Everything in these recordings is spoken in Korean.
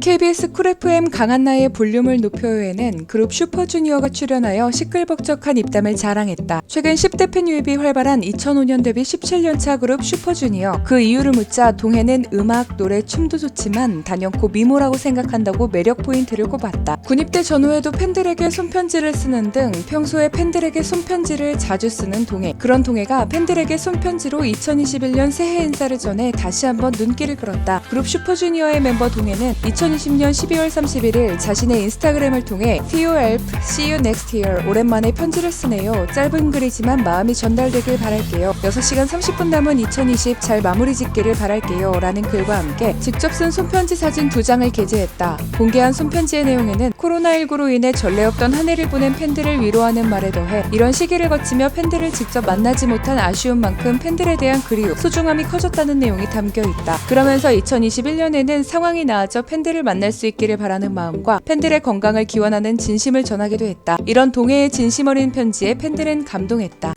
KBS 쿨 FM 강한나의 볼륨을 높여요에는 그룹 슈퍼주니어가 출연하여 시끌벅적한 입담을 자랑했다. 최근 10대 팬 유입이 활발한 2005년 데뷔 17년차 그룹 슈퍼주니어. 그 이유를 묻자 동해는 음악, 노래, 춤도 좋지만 단연코 미모라고 생각한다고 매력 포인트를 꼽았다. 군입대 전후에도 팬들에게 손편지를 쓰는 등 평소에 팬들에게 손편지를 자주 쓰는 동해. 그런 동해가 팬들에게 손편지로 2021년 새해 인사를 전해 다시 한번 눈길을 끌었다. 그룹 슈퍼주니어의 멤버 동해는 2020년 12월 31일 자신의 인스타그램을 통해 TOLF See You Next Year 오랜만에 편지를 쓰네요. 짧은 글이지만 마음이 전달되길 바랄게요. 6시간 30분 남은 2020 잘 마무리 짓기를 바랄게요. 라는 글과 함께 직접 쓴 손편지 사진 두 장을 게재했다. 공개한 손편지의 내용에는 코로나19로 인해 전례 없던 한 해를 보낸 팬들을 위로하는 말에 더해 이런 시기를 거치며 팬들을 직접 만나지 못한 아쉬운 만큼 팬들에 대한 그리움, 소중함이 커졌다는 내용이 담겨 있다. 그러면서 2021년에는 상황이 나아져 팬들을 만날 수 있기를 바라는 마음과 팬들의 건강을 기원하는 진심을 전하기도 했다. 이런 동해의 진심 어린 편지에 팬들은 감동했다.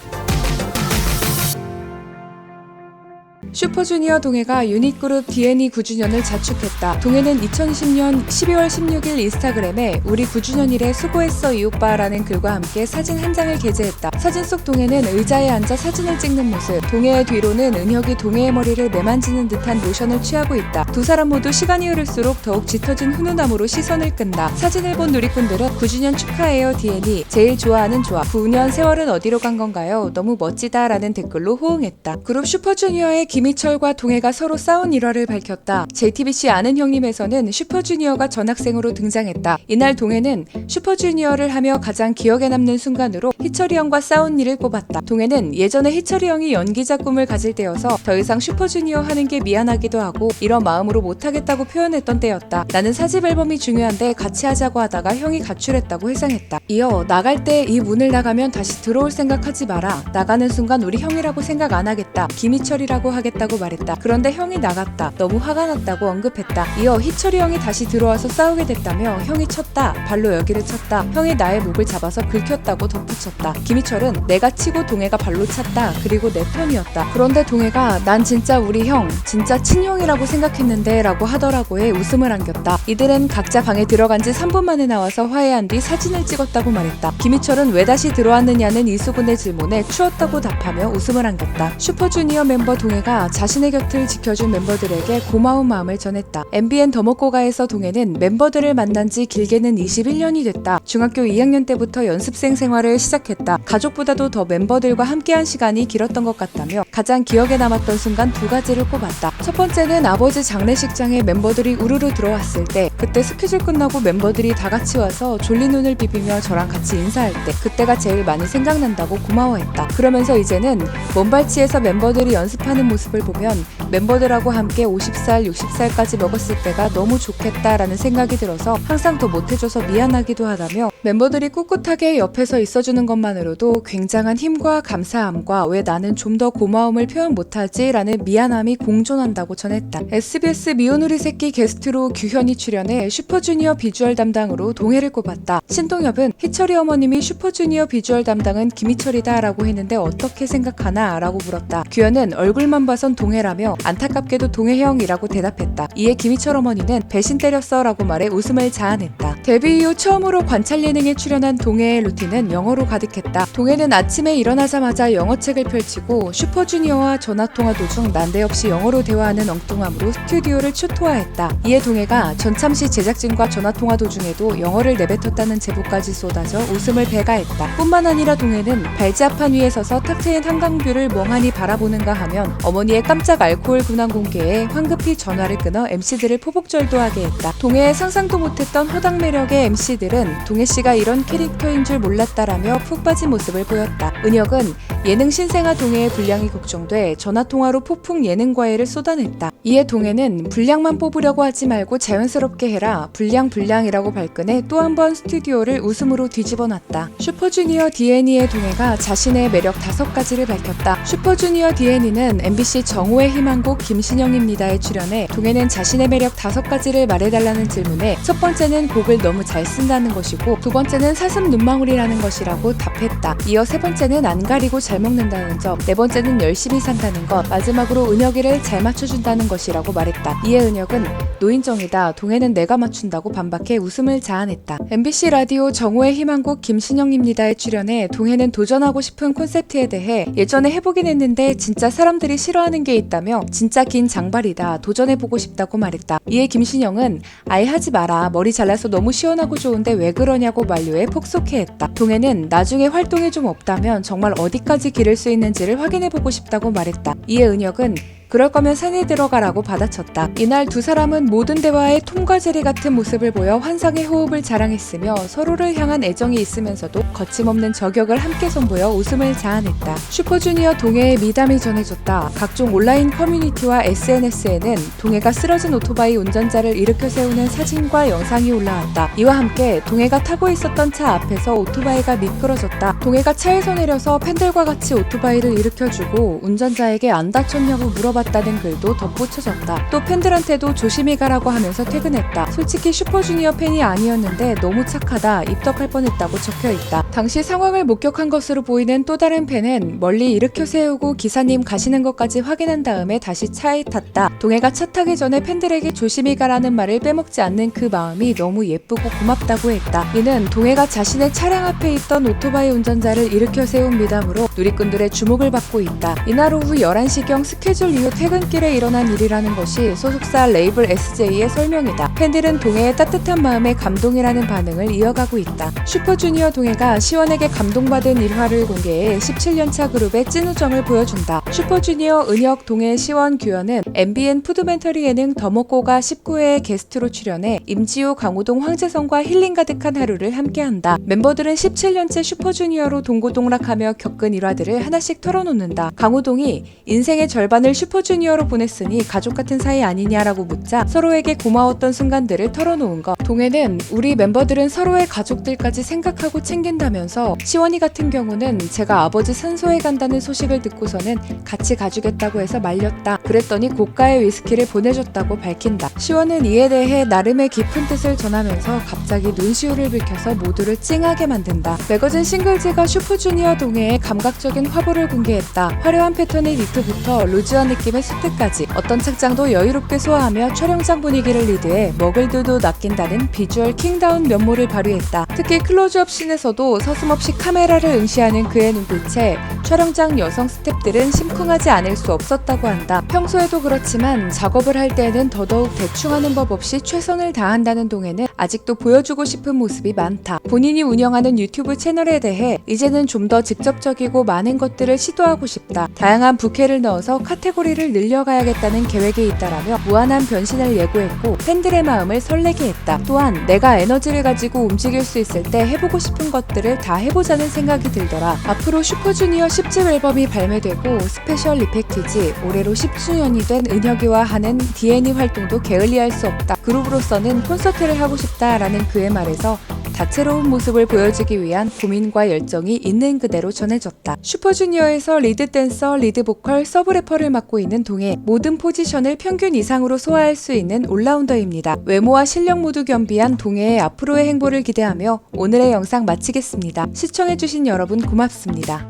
슈퍼주니어 동해가 유닛그룹 D&E 9주년을 자축했다. 동해는 2010년 12월 16일 인스타그램에 우리 9주년이래 수고했어 이 오빠라는 글과 함께 사진 한 장을 게재했다. 사진 속 동해는 의자에 앉아 사진을 찍는 모습, 동해의 뒤로는 은혁이 동해의 머리를 매만지는 듯한 모션을 취하고 있다. 두 사람 모두 시간이 흐를수록 더욱 짙어진 훈훈함으로 시선을 끈다. 사진을 본 누리꾼들은 9주년 축하해요 D&E 제일 좋아하는 조합 9년 세월은 어디로 간 건가요? 너무 멋지다라는 댓글로 호응했다. 그룹 슈퍼주니어의 김 희철과 동해가 서로 싸운 일화를 밝혔다. JTBC 아는 형님에서는 슈퍼주니어가 전학생으로 등장했다. 이날 동해는 슈퍼주니어를 하며 가장 기억에 남는 순간으로 희철이 형과 싸운 일을 꼽았다. 동해는 예전에 희철이 형이 연기자 꿈을 가질 때여서 더 이상 슈퍼주니어 하는 게 미안하기도 하고 이런 마음으로 못하겠다고 표현했던 때였다. 나는 사집 앨범이 중요한데 같이 하자고 하다가 형이 가출했다고 회상했다. 이어 나갈 때 이 문을 나가면 다시 들어올 생각하지 마라. 나가는 순간 우리 형이라고 생각 안 하겠다. 김희철이라고 하겠다 고 말했다. 그런데 형이 나갔다. 너무 화가 났다고 언급했다. 이어 희철이 형이 다시 들어와서 싸우게 됐다며 형이 쳤다. 발로 여기를 쳤다. 형이 나의 목을 잡아서 긁혔다고 덧붙였다. 김희철은 내가 치고 동해가 발로 찼다. 그리고 내 편이었다. 그런데 동해가 난 진짜 우리 형, 진짜 친형이라고 생각했는데 라고 하더라고에 웃음을 안겼다. 이들은 각자 방에 들어간 지 3분 만에 나와서 화해한 뒤 사진을 찍었다고 말했다. 김희철은 왜 다시 들어왔느냐는 이수근의 질문에 추웠다고 답하며 웃음을 안겼다. 슈퍼주니어 멤버 동해가 자신의 곁을 지켜준 멤버들에게 고마운 마음을 전했다. MBN 더먹고가에서 동해는 멤버들을 만난 지 길게는 21년이 됐다. 중학교 2학년 때부터 연습생 생활을 시작했다. 가족보다도 더 멤버들과 함께한 시간이 길었던 것 같다며 가장 기억에 남았던 순간 두 가지를 꼽았다. 첫 번째는 아버지 장례식장에 멤버들이 우르르 들어왔을 때 그때 스케줄 끝나고 멤버들이 다 같이 와서 졸린 눈을 비비며 저랑 같이 인사할 때 그때가 제일 많이 생각난다고 고마워했다. 그러면서 이제는 먼발치에서 멤버들이 연습하는 모습을 보면 멤버들하고 함께 50살, 60살까지 먹었을 때가 너무 좋겠다라는 생각이 들어서 항상 더 못해줘서 미안하기도 하다며 멤버들이 꿋꿋하게 옆에서 있어주는 것만으로도 굉장한 힘과 감사함과 왜 나는 좀 더 고마움을 표현 못하지? 라는 미안함이 공존한다고 전했다. SBS 미운 우리 새끼 게스트로 규현이 출연해 슈퍼주니어 비주얼 담당으로 동해를 꼽았다. 신동엽은 희철이 어머님이 슈퍼주니어 비주얼 담당은 김희철이다 라고 했는데 어떻게 생각하나? 라고 물었다. 규현은 얼굴만 봐선 동해라며 안타깝게도 동해형이라고 대답했다. 이에 김희철 어머니는 배신 때렸어 라고 말해 웃음을 자아냈다. 데뷔 이후 처음으로 관찰 예능에 출연한 동해의 루틴은 영어로 가득했다. 동해는 아침에 일어나자마자 영어책을 펼치고 슈퍼주니어와 전화통화 도중 난데없이 영어로 대화하는 엉뚱함으로 스튜디오를 추토화했다. 이에 동해가 전참시 제작진과 전화통화 도중에도 영어를 내뱉었다는 제보까지 쏟아져 웃음을 배가했다. 뿐만 아니라 동해는 발자판 위에 서서 탁 트인 한강뷰를 멍하니 바라보는가 하면 어머니의 깜짝 알코 올 근황 공개에 황급히 전화를 끊어 MC들을 포복절도 하게 했다. 동해의 상상도 못했던 허당 매력의 MC들은 동해 씨가 이런 캐릭터인 줄 몰랐다라며 푹 빠진 모습을 보였다. 은혁은 예능 신생아 동해의 분량이 걱정돼 전화 통화로 폭풍 예능 과외를 쏟아냈다. 이에 동해는 분량만 뽑으려고 하지 말고 자연스럽게 해라. 분량 분량이라고 발끈해 또 한 번 스튜디오를 웃음으로 뒤집어 놨다. 슈퍼주니어 D&E의 동해가 자신의 매력 다섯 가지를 밝혔다. 슈퍼주니어 D&E는 MBC 정오의 희망 곡 김신영입니다에 출연해 동해는 자신의 매력 다섯 가지를 말해달라는 질문에 첫 번째는 곡을 너무 잘 쓴다는 것이고 두 번째는 사슴 눈망울이라는 것이라고 답했다. 이어 세 번째는 안 가리고 잘 먹는다는 점, 네 번째는 열심히 산다는 것, 마지막으로 은혁이를 잘 맞춰준다는 것이라고 말했다. 이에 은혁은 노인정이다. 동해는 내가 맞춘다고 반박해 웃음을 자아냈다. MBC 라디오 정오의 희망곡 김신영입니다에 출연해 동해는 도전하고 싶은 콘셉트에 대해 예전에 해보긴 했는데 진짜 사람들이 싫어하는 게 있다며 진짜 긴 장발이다. 도전해보고 싶다고 말했다. 이에 김신영은 아예 하지 마라. 머리 잘라서 너무 시원하고 좋은데 왜 그러냐고 만류해 폭소해했다. 동해는 나중에 활동이 좀 없다면 정말 어디까지 기를 수 있는지를 확인해보고 싶다고 말했다. 이에 은혁은 그럴 거면 산에 들어가라고 받아쳤다. 이날 두 사람은 모든 대화에 톰과 제리 같은 모습을 보여 환상의 호흡을 자랑했으며 서로를 향한 애정이 있으면서도 거침없는 저격을 함께 선보여 웃음을 자아냈다. 슈퍼주니어 동해의 미담이 전해졌다. 각종 온라인 커뮤니티와 SNS에는 동해가 쓰러진 오토바이 운전자를 일으켜 세우는 사진과 영상이 올라왔다. 이와 함께 동해가 타고 있었던 차 앞에서 오토바이가 미끄러졌다. 동해가 차에서 내려서 팬들과 같이 오토바이를 일으켜주고 운전자에게 안 다쳤냐고 물어봤다 는 글도 덧붙여졌다. 또 팬들한테도 조심히 가라고 하면서 퇴근했다. 솔직히 슈퍼주니어 팬이 아니었는데 너무 착하다. 입덕할 뻔했다고 적혀 있다. 당시 상황을 목격한 것으로 보이는 또 다른 팬은 멀리 일으켜 세우고 기사님 가시는 것까지 확인한 다음에 다시 차에 탔다. 동해가 차 타기 전에 팬들에게 조심히 가라는 말을 빼먹지 않는 그 마음이 너무 예쁘고 고맙다고 했다. 이는 동해가 자신의 차량 앞에 있던 오토바이 운전자를 일으켜 세운 미담으로 누리꾼들의 주목을 받고 있다. 이날 오후 11시경 스케줄 이후 퇴근길에 일어난 일이라는 것이 소속사 레이블 SJ의 설명이다. 팬들은 동해의 따뜻한 마음에 감동이라는 반응을 이어가고 있다. 슈퍼주니어 동해가 시원에게 감동받은 일화를 공개해 17년차 그룹의 찐우정을 보여준다. 슈퍼주니어 은혁 동해 시원 규현은 MBN 푸드멘터리 예능 더 먹고가 19회에 게스트로 출연해 임지호 강호동 황재성과 힐링 가득한 하루를 함께한다. 멤버들은 17년째 슈퍼주니어로 동고동락하며 겪은 일화들을 하나씩 털어놓는다. 강호동이 인생의 절반을 슈퍼주니어로 보냈으니 가족 같은 사이 아니냐라고 묻자 서로에게 고마웠던 순간 들을 털어놓은 것. 동해는 우리 멤버들은 서로의 가족들까지 생각하고 챙긴다면서 시원이 같은 경우는 제가 아버지 산소에 간다는 소식을 듣고서는 같이 가주겠다고 해서 말렸다. 그랬더니 고가의 위스키를 보내줬다고 밝힌다. 시원은 이에 대해 나름의 깊은 뜻을 전하면서 갑자기 눈시울을 붉혀서 모두를 찡하게 만든다. 매거진 싱글즈가 슈퍼주니어 동해의 감각적인 화보를 공개했다. 화려한 패턴의 니트부터 루즈한 느낌의 수트까지 어떤 착장도 여유롭게 소화하며 촬영장 분위기를 리드해 먹을도도 낚인다는 비주얼 킹다운 면모를 발휘했다. 특히 클로즈업 씬에서도 서슴없이 카메라를 응시하는 그의 눈빛에 촬영장 여성 스탭들은 심쿵하지 않을 수 없었다고 한다. 평소에도 그렇지만 작업을 할 때에는 더더욱 대충하는 법 없이 최선을 다한다는 동해는 아직도 보여주고 싶은 모습이 많다. 본인이 운영하는 유튜브 채널에 대해 이제는 좀 더 직접적이고 많은 것들을 시도하고 싶다. 다양한 부캐를 넣어서 카테고리를 늘려가야겠다는 계획이 있다라며 무한한 변신을 예고했고 팬들의 마음을 설레게 했다. 또한 내가 에너지를 가지고 움직일 수 있을 때 해보고 싶은 것들을 다 해보자는 생각이 들더라. 앞으로 슈퍼주니어 10집 앨범이 발매되고 스페셜 리팩티지 올해로 10주년이 된 은혁이와 하는 D&E 활동도 게을리할 수 없다. 그룹으로서는 콘서트를 하고 싶다라는 그의 말에서 다채로운 모습을 보여주기 위한 고민과 열정이 있는 그대로 전해졌다. 슈퍼주니어에서 리드 댄서, 리드 보컬, 서브 래퍼를 맡고 있는 동해 모든 포지션을 평균 이상으로 소화할 수 있는 올라운더입니다. 외모와 실력 모두 겸비한 동해의 앞으로의 행보를 기대하며 오늘의 영상 마치겠습니다. 시청해주신 여러분 고맙습니다.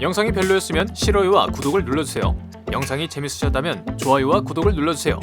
영상이 별로였으면 싫어요와 구독을 눌러주세요. 영상이 재밌으셨다면 좋아요와 구독을 눌러주세요.